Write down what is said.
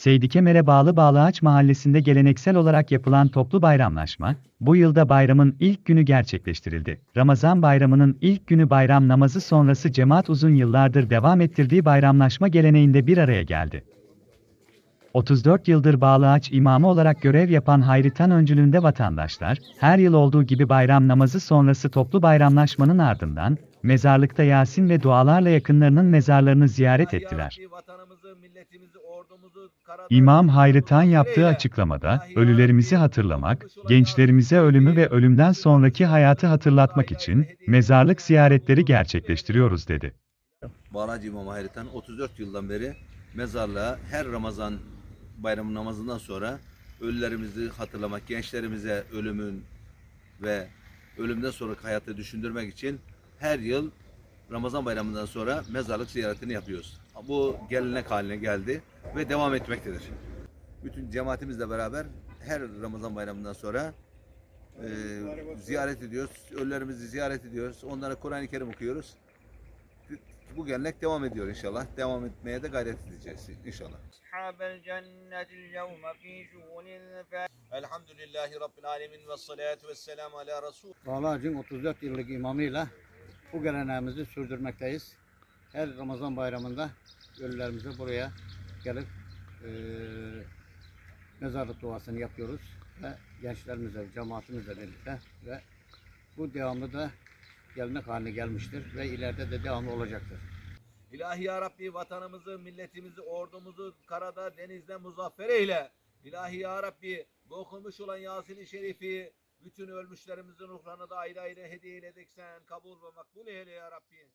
Seydikemer'e bağlı Bağlıağaç Mahallesi'nde geleneksel olarak yapılan toplu bayramlaşma, bu yılda bayramın ilk günü gerçekleştirildi. Ramazan bayramının ilk günü bayram namazı sonrası cemaat uzun yıllardır devam ettirdiği bayramlaşma geleneğinde bir araya geldi. 34 yıldır Bağlıağaç imamı olarak görev yapan Hayri Tan vatandaşlar, her yıl olduğu gibi bayram namazı sonrası toplu bayramlaşmanın ardından, mezarlıkta Yasin ve dualarla yakınlarının mezarlarını ziyaret ettiler. İmam Hayri Tan yaptığı açıklamada, ölülerimizi hatırlamak, gençlerimize ölümü ve ölümden sonraki hayatı hatırlatmak için mezarlık ziyaretleri gerçekleştiriyoruz dedi. Bağlacı İmam Hayritan 34 yıldan beri mezarlığa her Ramazan bayramı namazından sonra ölülerimizi hatırlamak, gençlerimize ölümün ve ölümden sonraki hayatı düşündürmek için her yıl Ramazan bayramından sonra mezarlık ziyaretini yapıyoruz. Bu gelenek haline geldi ve devam etmektedir. Bütün cemaatimizle beraber her Ramazan bayramından sonra e, ziyaret ediyoruz. Ölülerimizi ziyaret ediyoruz. Onlara Kur'an-ı Kerim okuyoruz bu gelenek devam ediyor inşallah. Devam etmeye de gayret edeceğiz inşallah. Ashabel cennetil yevme fi şuhunin fe Elhamdülillahi Rabbil alemin ve salatu ve selamu ala Resul. Bağlarcın 34 yıllık imamıyla bu geleneğimizi sürdürmekteyiz. Her Ramazan bayramında ölülerimize buraya gelip e, mezarlık duasını yapıyoruz ve gençlerimizle, cemaatimizle birlikte ve bu devamlı da gelenek haline gelmiştir ve ileride de devamlı olacaktır. İlahi ya Rabbi vatanımızı, milletimizi, ordumuzu karada, denizde muzaffer eyle. İlahi ya Rabbi bu okunmuş olan Yasin-i Şerif'i bütün ölmüşlerimizin ruhlarına da ayrı ayrı hediye eylediksen kabul ve makbul eyle ya Rabbi.